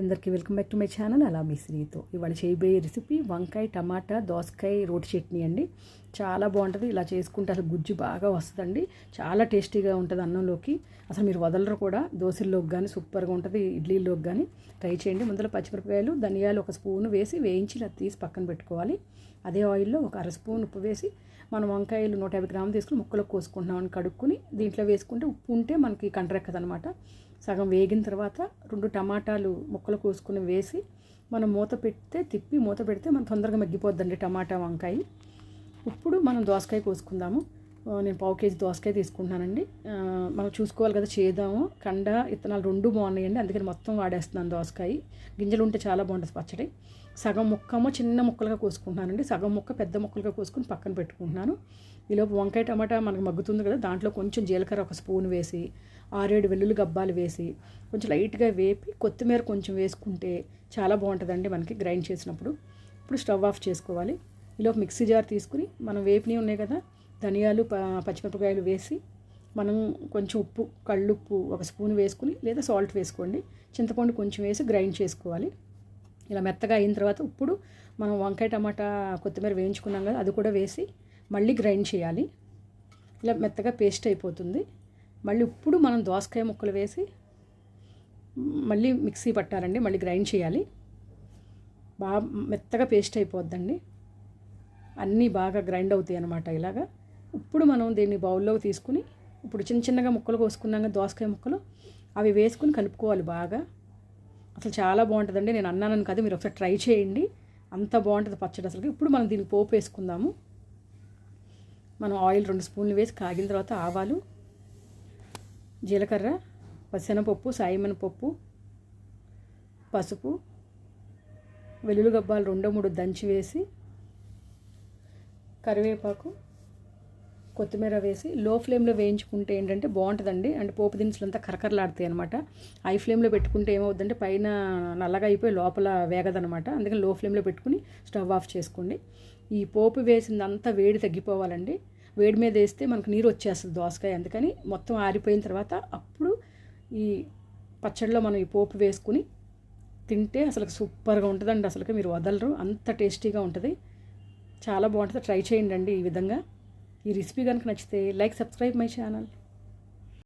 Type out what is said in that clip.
అందరికీ welcome back to my channel. అలా మీ శ్రీతో ఇవాళ చేయబోయే రెసిపీ వంకాయ టమాటా దోసకాయ రోటి చట్నీ అండి. చాలా బాగుంటుంది. ఇలా చేసుకుంటే అసలు గుజ్జు బాగా వస్తుందండి. చాలా టేస్టీగా ఉంటుంది అన్నంలోకి. అసలు మీరు వదలరు కూడా. దోశల్లోకి కానీ సూపర్గా ఉంటుంది. ఇడ్లీలోకి కానీ ట్రై చేయండి. ముందులో పచ్చిమిరపకాయలు ధనియాలు ఒక స్పూన్ వేసి వేయించి ఇలా తీసి పక్కన పెట్టుకోవాలి. అదే ఆయిల్లో ఒక అర స్పూన్ ఉప్పు వేసి మనం వంకాయలు నూట యాభై గ్రాములు తీసుకుని ముక్కలకు కోసుకుంటున్నామని కడుక్కుని దీంట్లో వేసుకుంటే ఉప్పు ఉంటే మనకి కంటరెక్కదనమాట. సగం వేగిన తర్వాత రెండు టమాటాలు ముక్కలు కోసుకుని వేసి మనం మూత పెడితే తిప్పి మూత పెడితే మనం తొందరగా మగ్గిపోద్దండి టమాటా వంకాయ. ఇప్పుడు మనం దోసకాయ కోసుకుందాము. నేను పావు కేజీ దోసకాయ తీసుకుంటున్నానండి. మనం చూసుకోవాలి కదా చేద్దాము. కండ ఇత్తనాలు రెండు బాగున్నాయండి. అందుకని మొత్తం వాడేస్తున్నాను దోసకాయ. గింజలు ఉంటే చాలా బాగుంటుంది పచ్చడి. సగం ముక్కమో చిన్న ముక్కలుగా కోసుకుంటున్నానండి. సగం ముక్క పెద్ద ముక్కలుగా కోసుకుని పక్కన పెట్టుకుంటున్నాను. ఈలోపు వంకాయ టమాటా మనకు మగ్గుతుంది కదా దాంట్లో కొంచెం జీలకర్ర ఒక స్పూన్ వేసి ఆరేడు వెల్లుల్లి గబ్బాలు వేసి కొంచెం లైట్గా వేపి కొత్తిమీర కొంచెం వేసుకుంటే చాలా బాగుంటుందండి మనకి గ్రైండ్ చేసినప్పుడు. ఇప్పుడు స్టవ్ ఆఫ్ చేసుకోవాలి. ఈలోపు మిక్సీ జార్ తీసుకుని మనం వేపినవి ఉన్నాయి కదా ధనియాలు పచ్చిమిరపకాయలు వేసి మనం కొంచెం ఉప్పు కళ్ళుప్పు ఒక స్పూన్ వేసుకుని లేదా సాల్ట్ వేసుకోండి. చింతపండు కొంచెం వేసి గ్రైండ్ చేసుకోవాలి. ఇలా మెత్తగా అయిన తర్వాత ఇప్పుడు మనం వంకాయ టమాటా కొత్తిమీర వేయించుకున్నాం కదా అది కూడా వేసి మళ్ళీ గ్రైండ్ చేయాలి. ఇలా మెత్తగా పేస్ట్ అయిపోతుంది. మళ్ళీ ఇప్పుడు మనం దోసకాయ ముక్కలు వేసి మళ్ళీ మిక్సీ పట్టాలండి మళ్ళీ గ్రైండ్ చేయాలి. బాగా మెత్తగా పేస్ట్ అయిపోద్దండి. అన్నీ బాగా గ్రైండ్ అవుతాయి అన్నమాట ఇలాగా. ఇప్పుడు మనం దీన్ని బౌల్లోకి తీసుకుని ఇప్పుడు చిన్న చిన్నగా ముక్కలు కోసుకున్నాం దోసకాయ ముక్కలు అవి వేసుకుని కలుపుకోవాలి బాగా. అసలు చాలా బాగుంటుందండి. నేను అన్నానని కదా మీరు ఒకసారి ట్రై చేయండి. అంత బాగుంటుంది పచ్చడి అసలు ఇప్పుడు మనం దీనికి పోపు వేసుకుందాము. మనం ఆయిల్ రెండు స్పూన్లు వేసి కాగిన తర్వాత ఆవాలు జీలకర్ర పచ్చెనపప్పు సాయిమనపప్పు పసుపు వెల్లుల్లి గబ్బాలు రెండో మూడు దంచి వేసి కరివేపాకు కొత్తిమీర వేసి లో ఫ్లేమ్లో వేయించుకుంటే ఏంటంటే బాగుంటుందండి. అంటే పోపు దినుసులు అంతా కరకరలాడతాయి అనమాట హై ఫ్లేమ్లో పెట్టుకుంటే ఏమవుతుందంటే పైన నల్లగా అయిపోయి లోపల వేగదనమాట అందుకని లో ఫ్లేమ్లో పెట్టుకుని స్టవ్ ఆఫ్ చేసుకోండి. ఈ పోపు వేసిందంతా వేడి తగ్గిపోవాలండి. వేడి మీద వేస్తే మనకు నీరు వచ్చేస్తుంది దోసకాయ. అందుకని మొత్తం ఆరిపోయిన తర్వాత అప్పుడు ఈ పచ్చడిలో మనం ఈ పోపు వేసుకుని తింటే అసలు సూపర్గా ఉంటుందండి. అసలు మీరు వదలరు. అంత టేస్టీగా ఉంటుంది. చాలా బాగుంటుంది. ట్రై చేయండి అండి ఈ విధంగా. ఈ రెసిపీ కనుక నచ్చితే లైక్ సబ్స్క్రైబ్ మై ఛానల్.